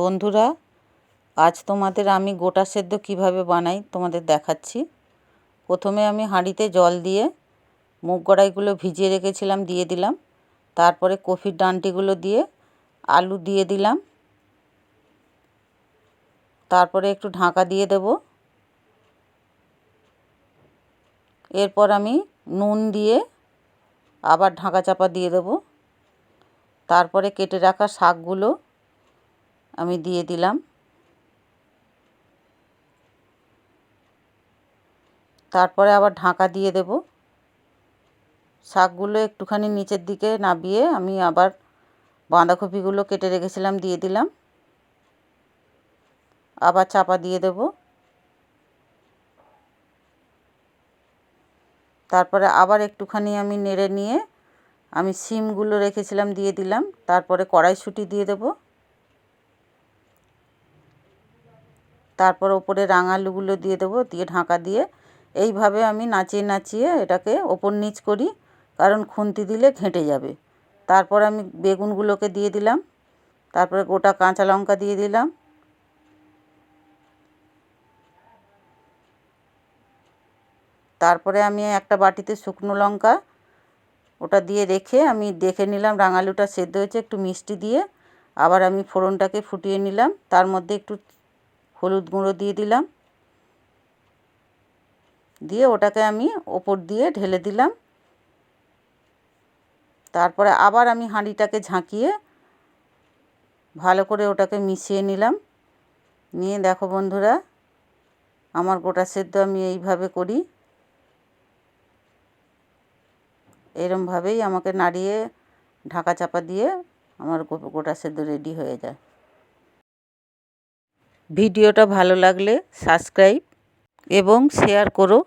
বন্ধুরা, আজ তোমাদের আমি গোটা সেদ্ধ কীভাবে বানাই তোমাদের দেখাচ্ছি। প্রথমে আমি হাঁড়িতে জল দিয়ে মুগ কড়াইগুলো ভিজিয়ে রেখেছিলাম, দিয়ে দিলাম। তারপরে কফির ডান্টিগুলো দিয়ে আলু দিয়ে দিলাম। তারপরে একটু ঢাকা দিয়ে দেব। এরপর আমি নুন দিয়ে আবার ঢাকা চাপা দিয়ে দেব। তারপরে কেটে রাখা শাকগুলো আমি দিয়ে দিলাম। তারপরে আবার ঢাকা দিয়ে দেব। শাকগুলো একটুখানি নিচের দিকে নাবিয়ে আমি আবার বাঁধাকপিগুলো কেটে রেখেছিলাম, দিয়ে দিলাম। আবার চাপা দিয়ে দেব। তারপরে আবার একটুখানি আমি নেড়ে নিয়ে আমি সিমগুলো রেখেছিলাম, দিয়ে দিলাম। তারপরে কড়াইশুঁটি দিয়ে দেবো। তারপর ওপরে রাঙালুগুলো দিয়ে দেবো, দিয়ে ঢাকা দিয়ে। এইভাবে আমি নাচিয়ে নাচিয়ে এটাকে ওপর নিচ করি, কারণ খুন্তি দিলে ঘেঁটে যাবে। তারপর আমি বেগুনগুলোকে দিয়ে দিলাম, তারপরে গোটা কাঁচা লঙ্কা দিয়ে দিলাম। তারপরে আমি একটা বাটিতে শুকনো লঙ্কা, ওটা দিয়ে রেখে আমি দেখে নিলাম রাঙালুটা সেদ্ধ হয়েছে, একটু মিষ্টি দিয়ে। আবার আমি ফোড়নটাকে ফুটিয়ে নিলাম, তার মধ্যে একটু হলুদ গুঁড়ো দিয়ে দিলাম। দিয়ে ওটাকে আমি ওপর দিয়ে ঢেলে দিলাম। তারপরে আবার আমি হাঁড়িটাকে ঝাঁকিয়ে ভালো করে ওটাকে মিশিয়ে নিলাম। নিয়ে দেখো বন্ধুরা, আমার গোটা সেদ্ধ আমি এইভাবে করি। এরমভাবেই আমাকে নাড়িয়ে ঢাকা চাপা দিয়ে আমার গোটা সেদ্ধ রেডি হয়ে যায়। ভিডিওটা ভালো লাগলে সাবস্ক্রাইব এবং শেয়ার করো।